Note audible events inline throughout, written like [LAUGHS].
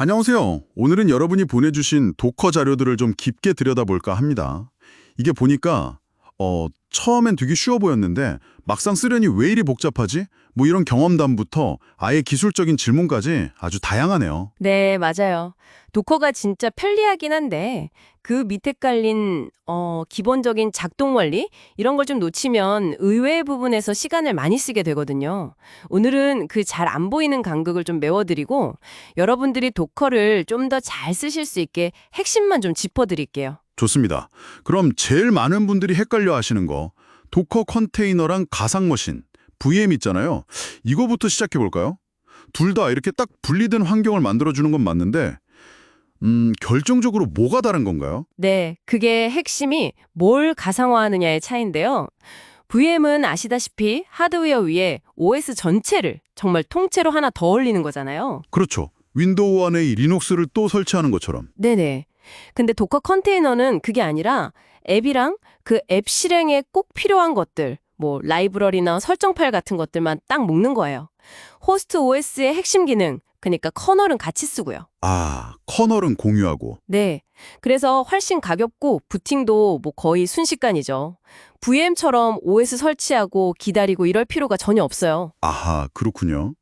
안녕하세요. 오늘은 여러분이 보내주신 도커 자료들을 좀 깊게 들여다볼까 합니다. 이게 보니까 어, 처음엔 되게 쉬워 보였는데 막상 쓰려니 왜 이리 복잡하지? 뭐 이런 경험담부터 아예 기술적인 질문까지 아주 다양하네요. 네, 맞아요. 도커가 진짜 편리하긴 한데 그 밑에 깔린 어, 기본적인 작동 원리 이런 걸 좀 놓치면 의외의 부분에서 시간을 많이 쓰게 되거든요. 오늘은 그 잘 안 보이는 간극을 좀 메워드리고 여러분들이 도커를 좀 더 잘 쓰실 수 있게 핵심만 좀 짚어드릴게요. 좋습니다. 그럼 제일 많은 분들이 헷갈려 하시는 거 도커 컨테이너랑 가상머신, VM 있잖아요. 이거부터 시작해 볼까요? 둘 다 이렇게 딱 분리된 환경을 만들어주는 건 맞는데 음, 결정적으로 뭐가 다른 건가요? 네, 그게 핵심이 뭘 가상화하느냐의 차이인데요. VM은 아시다시피 하드웨어 위에 OS 전체를 정말 통째로 하나 더 올리는 거잖아요. 그렇죠. 윈도우 안에 이 리눅스를 또 설치하는 것처럼. 네네. 근데 도커 컨테이너는 그게 아니라 앱이랑 그 앱 실행에 꼭 필요한 것들, 뭐 라이브러리나 설정 파일 같은 것들만 딱 묶는 거예요. 호스트 OS의 핵심 기능, 그러니까 커널은 같이 쓰고요. 아, 커널은 공유하고. 네. 그래서 훨씬 가볍고 부팅도 뭐 거의 순식간이죠. VM처럼 OS 설치하고 기다리고 이럴 필요가 전혀 없어요. 아하, 그렇군요.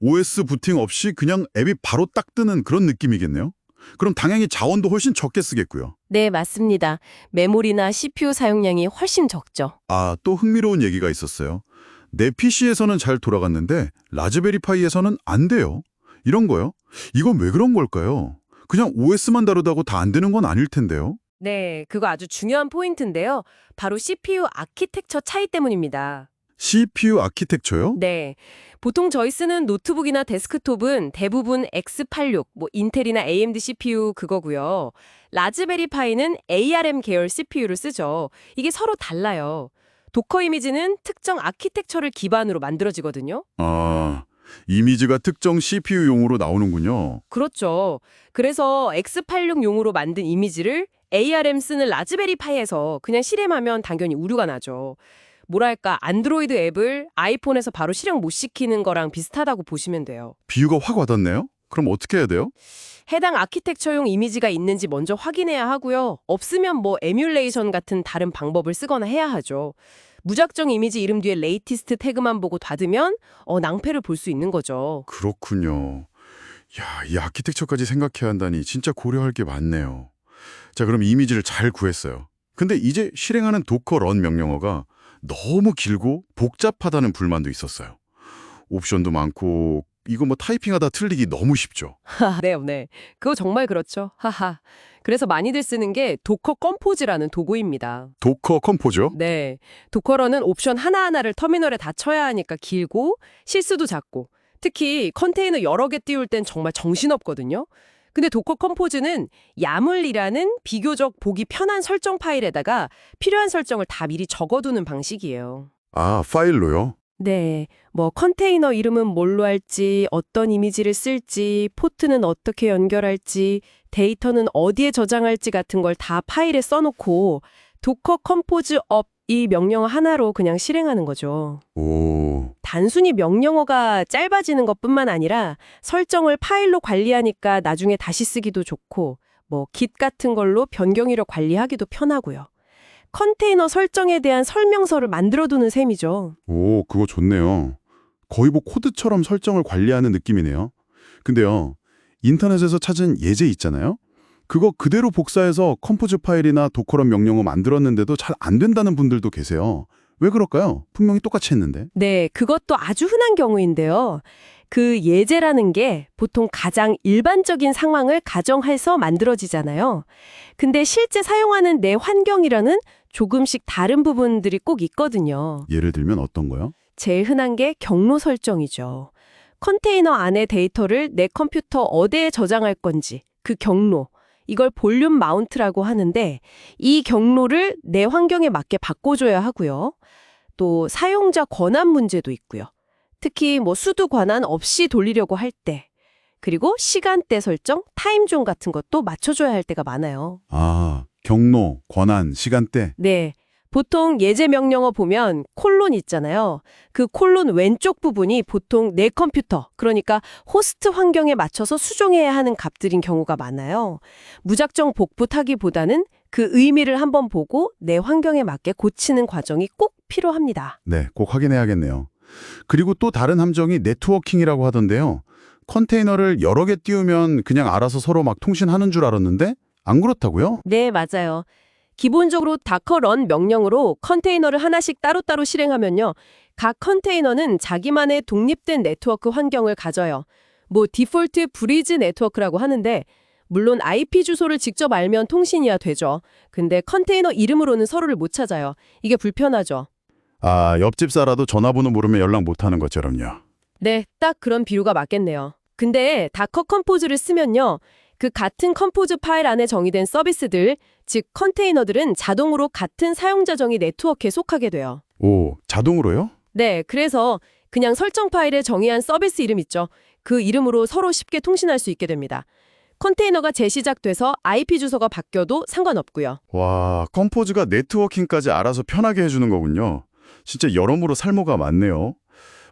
OS 부팅 없이 그냥 앱이 바로 딱 뜨는 그런 느낌이겠네요. 그럼 당연히 자원도 훨씬 적게 쓰겠고요. 네, 맞습니다. 메모리나 CPU 사용량이 훨씬 적죠. 아, 또 흥미로운 얘기가 있었어요. 내 PC에서는 잘 돌아갔는데 라즈베리 파이에서는 안 돼요. 이런 거요? 이건 왜 그런 걸까요? 그냥 OS만 다르다고 다 안 되는 건 아닐 텐데요. 네, 그거 아주 중요한 포인트인데요. 바로 CPU 아키텍처 차이 때문입니다. CPU 아키텍처요? 네. 보통 저희 쓰는 노트북이나 데스크톱은 대부분 X86, 뭐 인텔이나 AMD CPU 그거고요. 라즈베리 파이는 ARM 계열 CPU를 쓰죠. 이게 서로 달라요. 도커 이미지는 특정 아키텍처를 기반으로 만들어지거든요. 아, 이미지가 특정 CPU용으로 나오는군요. 그렇죠. 그래서 X86용으로 만든 이미지를 ARM 쓰는 라즈베리 파이에서 그냥 실행하면 당연히 우류가 나죠. 뭐랄까 안드로이드 앱을 아이폰에서 바로 실행 못 시키는 거랑 비슷하다고 보시면 돼요. 비유가 확 와닿네요? 그럼 어떻게 해야 돼요? 해당 아키텍처용 이미지가 있는지 먼저 확인해야 하고요. 없으면 뭐 에뮬레이션 같은 다른 방법을 쓰거나 해야 하죠. 무작정 이미지 이름 뒤에 레이티스트 태그만 보고 닫으면 어, 낭패를 볼 수 있는 거죠. 그렇군요. 야, 이 아키텍처까지 생각해야 한다니 진짜 고려할 게 많네요. 자, 그럼 이미지를 잘 구했어요. 근데 이제 실행하는 도커 런 명령어가 너무 길고 복잡하다는 불만도 있었어요. 옵션도 많고 이거 뭐 타이핑하다 틀리기 너무 쉽죠. [LAUGHS] 네, 네. 그거 정말 그렇죠. 하하. 그래서 많이들 쓰는 게 도커 컴포즈라는 도구입니다. 도커 컴포죠? 네. 도커러는 옵션 하나하나를 터미널에 다 쳐야 하니까 길고 실수도 작고 특히 컨테이너 여러 개 띄울 땐 정말 정신없거든요. 근데 도커 컴포즈는 야물이라는 비교적 보기 편한 설정 파일에다가 필요한 설정을 다 미리 적어두는 방식이에요. 아, 파일로요? 네, 뭐 컨테이너 이름은 뭘로 할지, 어떤 이미지를 쓸지, 포트는 어떻게 연결할지, 데이터는 어디에 저장할지 같은 걸 다 파일에 써놓고 도커 컴포즈 업 이 명령어 하나로 그냥 실행하는 거죠. 오, 단순히 명령어가 짧아지는 것뿐만 아니라 설정을 파일로 관리하니까 나중에 다시 쓰기도 좋고 뭐 git 같은 걸로 변경이력 관리하기도 편하고요. 컨테이너 설정에 대한 설명서를 만들어두는 셈이죠. 오, 그거 좋네요. 거의 뭐 코드처럼 설정을 관리하는 느낌이네요. 근데요, 인터넷에서 찾은 예제 있잖아요? 그거 그대로 복사해서 컴포즈 파일이나 도커런 명령어 만들었는데도 잘 안 된다는 분들도 계세요. 왜 그럴까요? 분명히 똑같이 했는데. 네, 그것도 아주 흔한 경우인데요. 그 예제라는 게 보통 가장 일반적인 상황을 가정해서 만들어지잖아요. 근데 실제 사용하는 내 환경이라는 조금씩 다른 부분들이 꼭 있거든요. 예를 들면 어떤 거요? 제일 흔한 게 경로 설정이죠. 컨테이너 안에 데이터를 내 컴퓨터 어디에 저장할 건지 그 경로 이걸 볼륨 마운트라고 하는데 이 경로를 내 환경에 맞게 바꿔줘야 하고요. 또 사용자 권한 문제도 있고요. 특히 뭐 수도 권한 없이 돌리려고 할 때, 그리고 시간대 설정, 타임존 같은 것도 맞춰줘야 할 때가 많아요. 아, 경로, 권한, 시간대. 네. 보통 예제 명령어 보면 콜론 있잖아요. 그 콜론 왼쪽 부분이 보통 내 컴퓨터, 그러니까 호스트 환경에 맞춰서 수정해야 하는 값들인 경우가 많아요. 무작정 복붙하기보다는 그 의미를 한번 보고 내 환경에 맞게 고치는 과정이 꼭 필요합니다. 네, 꼭 확인해야겠네요. 그리고 또 다른 함정이 네트워킹이라고 하던데요. 컨테이너를 여러 개 띄우면 그냥 알아서 서로 막 통신하는 줄 알았는데 안 그렇다고요? 네, 맞아요. 기본적으로 다커런 명령으로 컨테이너를 하나씩 따로따로 실행하면요. 각 컨테이너는 자기만의 독립된 네트워크 환경을 가져요. 뭐 디폴트 브리즈 네트워크라고 하는데 물론 IP 주소를 직접 알면 통신이야 되죠. 근데 컨테이너 이름으로는 서로를 못 찾아요. 이게 불편하죠. 아, 옆집 살아도 전화번호 모르면 연락 못하는 것처럼요. 네, 딱 그런 비유가 맞겠네요. 근데 다커 컴포즈를 쓰면요. 그 같은 컴포즈 파일 안에 정의된 서비스들, 즉 컨테이너들은 자동으로 같은 사용자 정의 네트워크에 속하게 돼요. 오, 자동으로요? 네, 그래서 그냥 설정 파일에 정의한 서비스 이름 있죠. 그 이름으로 서로 쉽게 통신할 수 있게 됩니다. 컨테이너가 재시작돼서 IP 주소가 바뀌어도 상관없고요. 와, 컴포즈가 네트워킹까지 알아서 편하게 해주는 거군요. 진짜 여러모로 살모가 많네요.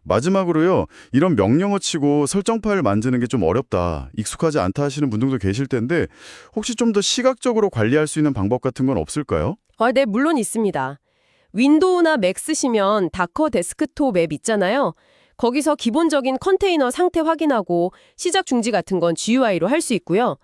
마지막으로요, 이런 명령어 치고 설정 파일 만드는 게 좀 어렵다, 익숙하지 않다 하시는 분들도 계실 텐데, 혹시 좀 더 시각적으로 관리할 수 있는 방법 같은 건 없을까요? 아, 네, 물론 있습니다. 윈도우나 맥 쓰시면 다커 데스크톱 앱 있잖아요. 거기서 기본적인 컨테이너 상태 확인하고 시작 중지 같은 건 GUI로 할 수 있고요.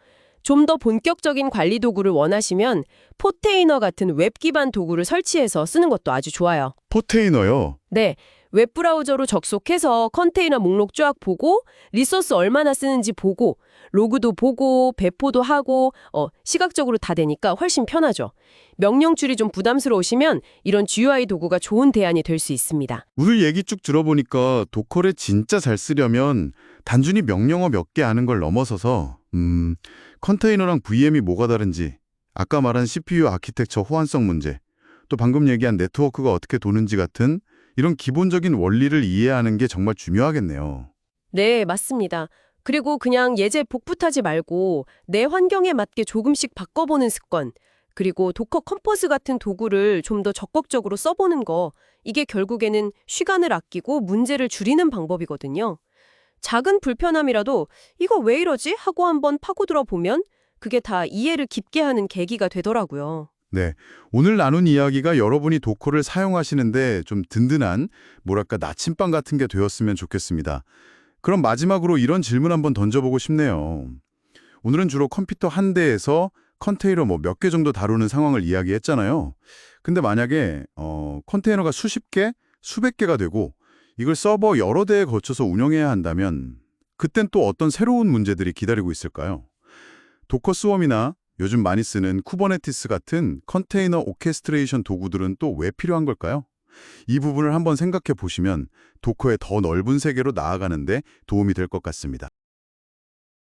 좀 더 본격적인 관리 도구를 원하시면 포테이너 같은 웹 기반 도구를 설치해서 쓰는 것도 아주 좋아요. 포테이너요. 네. 웹브라우저로 접속해서 컨테이너 목록 쫙 보고 리소스 얼마나 쓰는지 보고 로그도 보고 배포도 하고 어, 시각적으로 다 되니까 훨씬 편하죠. 명령줄이 좀 부담스러우시면 이런 GUI 도구가 좋은 대안이 될 수 있습니다. 오늘 얘기 쭉 들어보니까 도커를 진짜 잘 쓰려면 단순히 명령어 몇 개 아는 걸 넘어서서 음, 컨테이너랑 VM이 뭐가 다른지 아까 말한 CPU 아키텍처 호환성 문제 또 방금 얘기한 네트워크가 어떻게 도는지 같은 이런 기본적인 원리를 이해하는 게 정말 중요하겠네요. 네, 맞습니다. 그리고 그냥 예제 복붙하지 말고 내 환경에 맞게 조금씩 바꿔보는 습관, 그리고 도커 컴포즈 같은 도구를 좀 더 적극적으로 써보는 거, 이게 결국에는 시간을 아끼고 문제를 줄이는 방법이거든요. 작은 불편함이라도 이거 왜 이러지? 하고 한번 파고들어 보면 그게 다 이해를 깊게 하는 계기가 되더라고요. 네, 오늘 나눈 이야기가 여러분이 도커를 사용하시는데 좀 든든한 뭐랄까 나침반 같은 게 되었으면 좋겠습니다. 그럼 마지막으로 이런 질문 한번 던져보고 싶네요. 오늘은 주로 컴퓨터 한 대에서 컨테이너 뭐 몇 개 정도 다루는 상황을 이야기했잖아요. 근데 만약에 어, 컨테이너가 수십 개, 수백 개가 되고 이걸 서버 여러 대에 거쳐서 운영해야 한다면 그땐 또 어떤 새로운 문제들이 기다리고 있을까요? 도커 스웜이나 요즘 많이 쓰는 쿠버네티스 같은 컨테이너 오케스트레이션 도구들은 또 왜 필요한 걸까요? 이 부분을 한번 생각해 보시면 도커의 더 넓은 세계로 나아가는 데 도움이 될 것 같습니다.